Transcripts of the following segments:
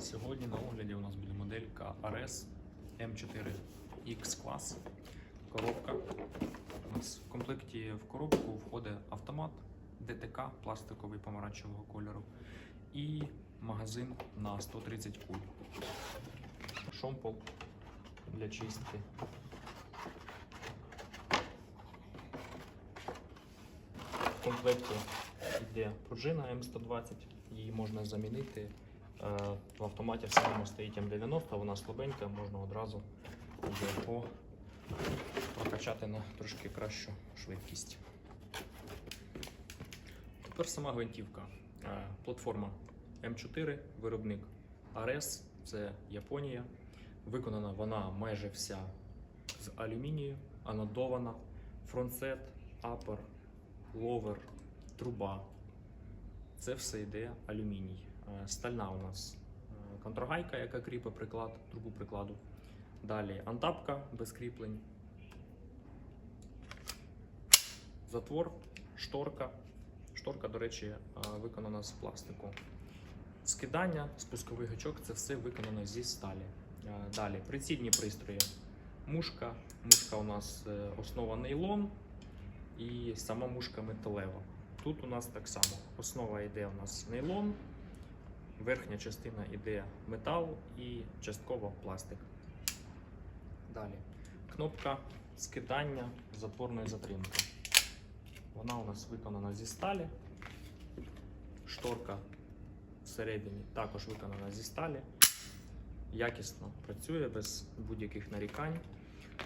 Сьогодні на огляді у нас буде моделька RS M4 X клас. Коробка. У нас в комплекті в коробку входить автомат ДТК пластиковий помаранчевого кольору і магазин на 130 куль. Шомпол для чистки. В комплекті йде пружина М120, її можна замінити. Е, В автоматі в самому стоїть М90, вона слабенька, можна одразу його прокачати на трошки кращу швидкість. Тепер сама гвинтівка. Е, Платформа М4, виробник Ares, це Японія. Виконана вона майже вся з алюмінію, анодована, фронтсет, апер, ловер, труба. Це все йде алюміній. Е, Стальна у нас е, контрагайка, яка кріпить приклад, трубу прикладу. Далі антапка без кріплень. Затвор, шторка. Шторка, до речі, е, виконана з пластику. Скидання, спусковий гачок це все виконано зі сталі. Далі прицільні пристрої. Мушка. Мушка у нас основа нейлон і сама мушка металева. Тут у нас так само. Основа йде у нас нейлон, верхня частина йде метал і частково пластик. Далі. Кнопка скидання затворної затримки. Вона у нас виконана зі сталі. Шторка всередині також виконана зі сталі. Якісно працює без будь-яких нарікань.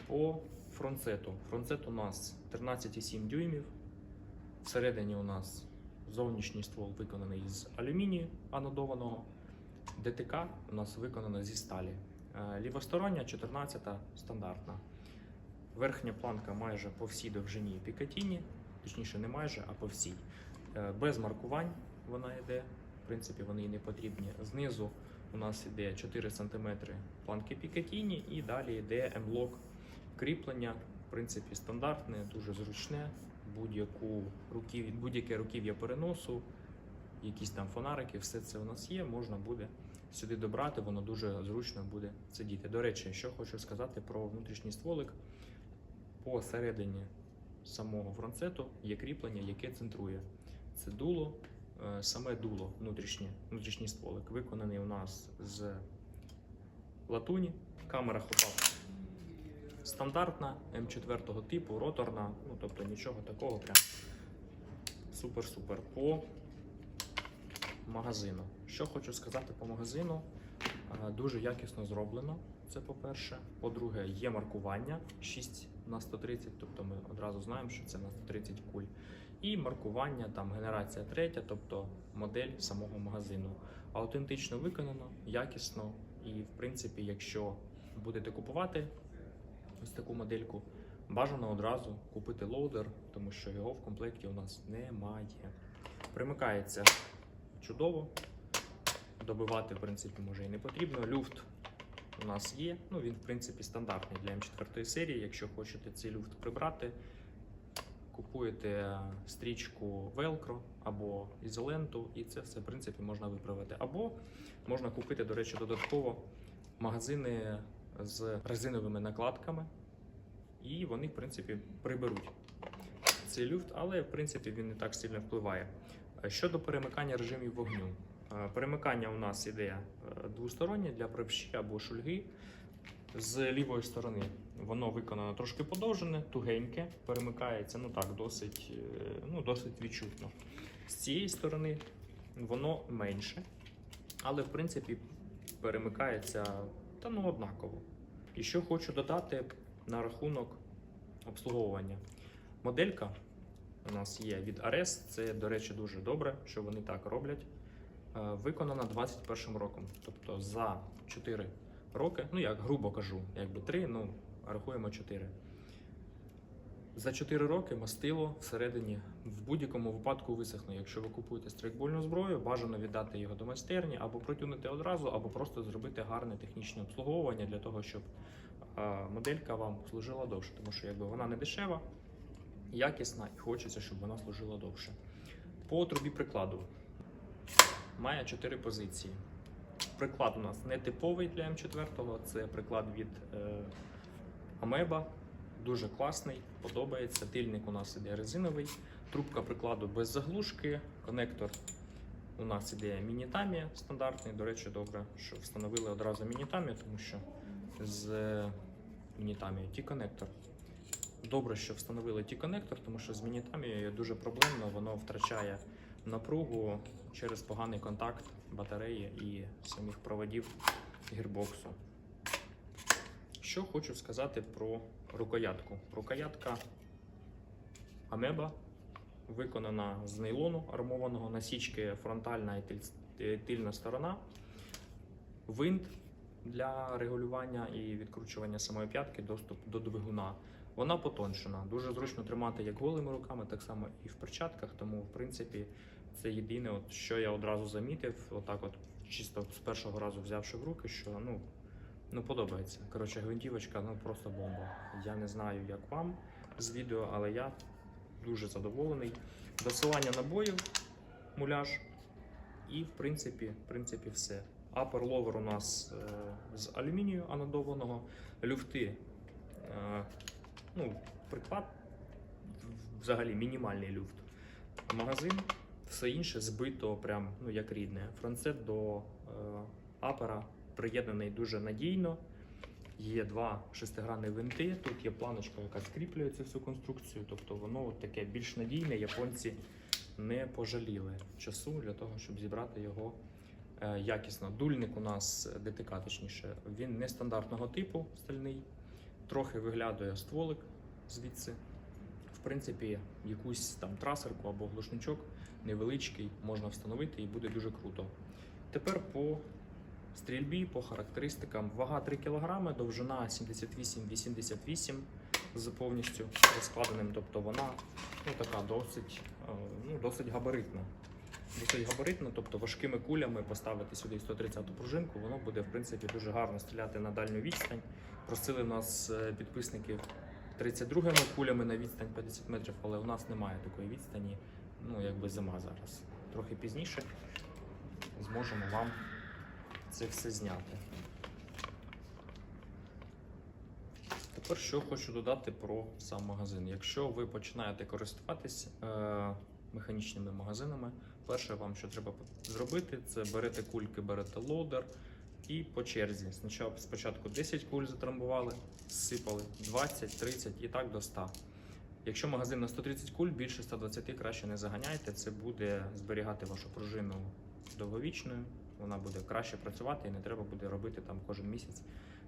По фронтсету. Фронтсет у нас 13,7 дюймів. Всередині у нас зовнішній ствол виконаний з алюмінію анодованого. ДТК у нас виконана зі сталі. Е, Лівостороння 14 стандартна. Верхня планка майже по всій довжині Пікатіні, точніше, не майже, а по всій. Е, Без маркувань вона йде. В принципі, вони і не потрібні. Знизу у нас йде 4 см планки Пікатіні і далі йде М-лок кріплення. В принципі, стандартне, дуже зручне. Будь-яку руків, будь-яке руків'я переносу, якісь там фонарики, все це у нас є. Можна буде сюди добрати, воно дуже зручно буде сидіти. До речі, що хочу сказати про внутрішній стволик. Посередині самого фронтсету є кріплення, яке центрує. Це дуло, е, саме дуло, внутрішнє, внутрішній стволик, виконаний у нас з латуні. Камера хопа стандартна М4 типу, роторна, ну тобто нічого такого прям супер-супер. По магазину. Що хочу сказати по магазину, дуже якісно зроблено. Це по-перше. По-друге, є маркування 6 на 130, тобто ми одразу знаємо, що це на 130 куль. І маркування там генерація третя, тобто модель самого магазину. Аутентично виконано, якісно. І, в принципі, якщо будете купувати ось таку модельку, бажано одразу купити лоудер, тому що його в комплекті у нас немає. Примикається чудово. Добивати, в принципі, може і не потрібно. Люфт у нас є. Ну, він, в принципі, стандартний для М4 серії. Якщо хочете цей люфт прибрати, купуєте стрічку Velcro або ізоленту, і це все, в принципі, можна виправити. Або можна купити, до речі, додатково магазини з резиновими накладками, і вони, в принципі, приберуть цей люфт, але в принципі він не так сильно впливає. Щодо перемикання режимів вогню. Е, Перемикання у нас іде е, двостороннє для правші або шульги. З лівої сторони воно виконано трошки подовжене, тугеньке, перемикається ну так, досить, е, ну, досить відчутно. З цієї сторони воно менше, але в принципі перемикається та ну, однаково. І що хочу додати на рахунок обслуговування. Моделька у нас є від Ares. Це, до речі, дуже добре, що вони так роблять. Е, Виконана 21 роком. Тобто за 4 роки, ну як грубо кажу, якби 3, ну рахуємо 4. За 4 роки мастило всередині в будь-якому випадку висохне. Якщо ви купуєте страйкбольну зброю, бажано віддати його до майстерні або протягнути одразу, або просто зробити гарне технічне обслуговування для того, щоб моделька вам служила довше, тому що якби вона не дешева, якісна і хочеться, щоб вона служила довше. По трубі прикладу має 4 позиції. Приклад у нас не типовий для М4, це приклад від е, Амеба. Дуже класний, подобається. Тильник у нас іде резиновий, трубка прикладу без заглушки, конектор у нас іде мінітамі стандартний. До речі, добре, що встановили одразу мінітамі, тому що з мінітамі ті конектор. Добре, що встановили ті конектор, тому що з мінітамі дуже проблемно, воно втрачає напругу через поганий контакт батареї і самих проводів гірбоксу. Що хочу сказати про рукоятку. Рукоятка Амеба виконана з нейлону армованого, насічки фронтальна і е, тильна сторона, винт для регулювання і відкручування самої п'ятки, доступ до двигуна. Вона потоншена. Дуже зручно тримати як голими руками, так само і в перчатках. Тому, в принципі, це єдине, от, що я одразу замітив, отак, от чисто з першого разу взявши в руки, що ну, ну подобається. Коротше, гвинтівочка ну просто бомба. Я не знаю, як вам з відео, але я дуже задоволений. Досилання набоїв, муляж, і в принципі, в принципі, все. Lower у нас е, з алюмінію анодованого, люфти. Е, ну, приклад взагалі мінімальний люфт. Магазин, все інше збито прям ну, як рідне. Францет до е, апера приєднаний дуже надійно. Є два шестигранні винти. Тут є планочка, яка скріплює цю всю конструкцію. Тобто воно от таке більш надійне. Японці не пожаліли часу для того, щоб зібрати його е, якісно. Дульник у нас ДТК, точніше, він нестандартного типу стальний, трохи виглядає стволик звідси. В принципі, якусь там трасерку або глушничок невеличкий можна встановити і буде дуже круто. Тепер по стрільбі, по характеристикам. Вага 3 кг, довжина 78-88 з повністю розкладеним. Тобто вона ну, така досить, е, ну, досить габаритна. Досить габаритна, тобто важкими кулями поставити сюди 130-ту пружинку, воно буде в принципі дуже гарно стріляти на дальню відстань. Просили нас е, підписники 32-ми кулями на відстань 50 метрів, але у нас немає такої відстані. Ну, якби зима зараз. Трохи пізніше зможемо вам це все зняти. Тепер що хочу додати про сам магазин. Якщо ви починаєте користуватись е, механічними магазинами, перше вам що треба зробити, це берете кульки, берете лоудер і по черзі. Спочатку- Спочатку 10 куль затрамбували, зсипали 20, 30 і так до 100. Якщо магазин на 130 куль, більше 120 краще не заганяйте. Це буде зберігати вашу пружину довговічною. Вона буде краще працювати і не треба буде робити там кожен місяць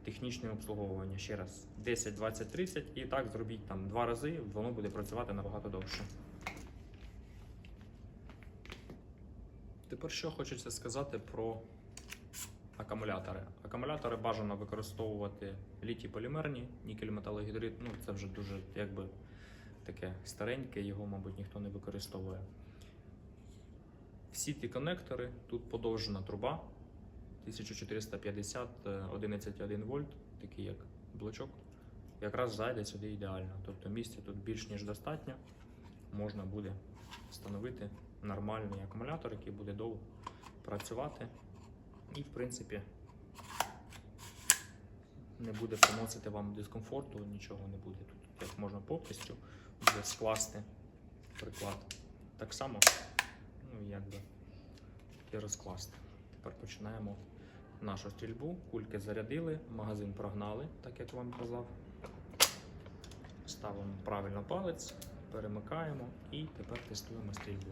технічне обслуговування. Ще раз 10, 20, 30 і так зробіть там два рази, воно буде працювати набагато довше. Тепер що хочеться сказати про акумулятори. Акумулятори бажано використовувати літій полімерні, нікель металогідрид. Ну це вже дуже якби таке стареньке, його, мабуть, ніхто не використовує. Всі ті конектори, тут подовжена труба 1450 е, 11,1 вольт, такий як блочок. Якраз зайде сюди ідеально. Тобто місця тут більш ніж достатньо. Можна буде встановити нормальний акумулятор, який буде довго працювати. І, в принципі, не буде приносити вам дискомфорту, нічого не буде. Тут як можна повністю скласти приклад. Так само, ну якби і розкласти. Тепер починаємо нашу стрільбу. Кульки зарядили, магазин прогнали, так як вам казав. Ставимо правильно палець, перемикаємо і тепер тестуємо стрільбу.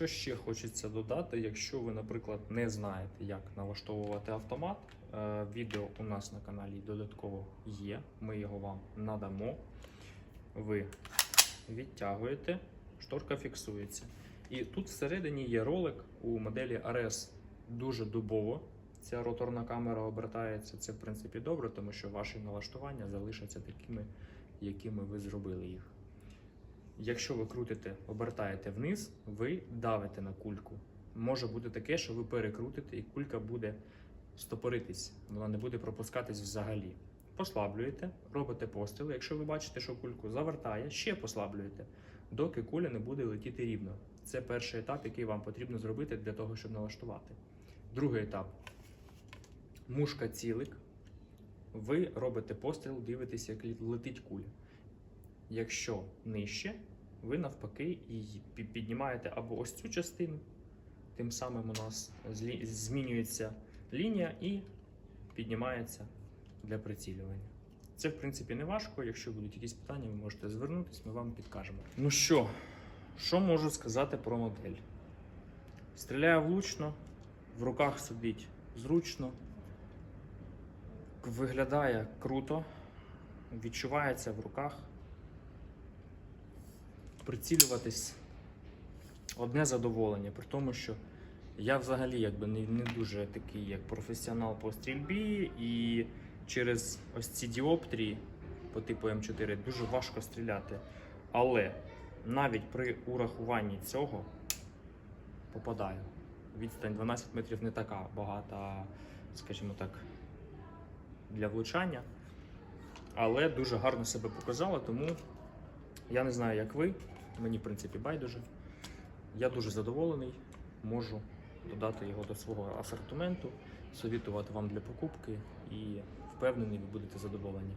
Що ще хочеться додати, якщо ви, наприклад, не знаєте, як налаштовувати автомат, е, відео у нас на каналі додатково є. Ми його вам надамо. ви відтягуєте, шторка фіксується. І тут всередині є ролик у моделі RS дуже дубово. Ця роторна камера обертається. Це в принципі добре, тому що ваші налаштування залишаться такими, якими ви зробили їх. Якщо ви крутите, обертаєте вниз, ви давите на кульку. Може бути таке, що ви перекрутите, і кулька буде стопоритись, вона не буде пропускатись взагалі. Послаблюєте, робите постріли. Якщо ви бачите, що кульку завертає, ще послаблюєте, доки куля не буде летіти рівно. Це перший етап, який вам потрібно зробити для того, щоб налаштувати. Другий етап. Мушка цілик. Ви робите постріл, дивитесь, як летить куля. Якщо нижче, ви навпаки її піднімаєте або ось цю частину, тим самим у нас змінюється лінія і піднімається для прицілювання. Це, в принципі, не важко. Якщо будуть якісь питання, ви можете звернутися, ми вам підкажемо. Ну що, що можу сказати про модель? Стріляє влучно, в руках сидить зручно, виглядає круто, відчувається в руках. Прицілюватись одне задоволення, при тому, що я взагалі якби не, не дуже такий як професіонал по стрільбі, і через ось ці діоптрії по типу М4 дуже важко стріляти. Але навіть при урахуванні цього попадаю. Відстань 12 метрів не така багата, скажімо так, для влучання. Але дуже гарно себе показала, тому я не знаю, як ви. Мені, в принципі, байдуже. Я дуже задоволений, можу додати його до свого асортименту, совітувати вам для покупки і впевнений, ви будете задоволені.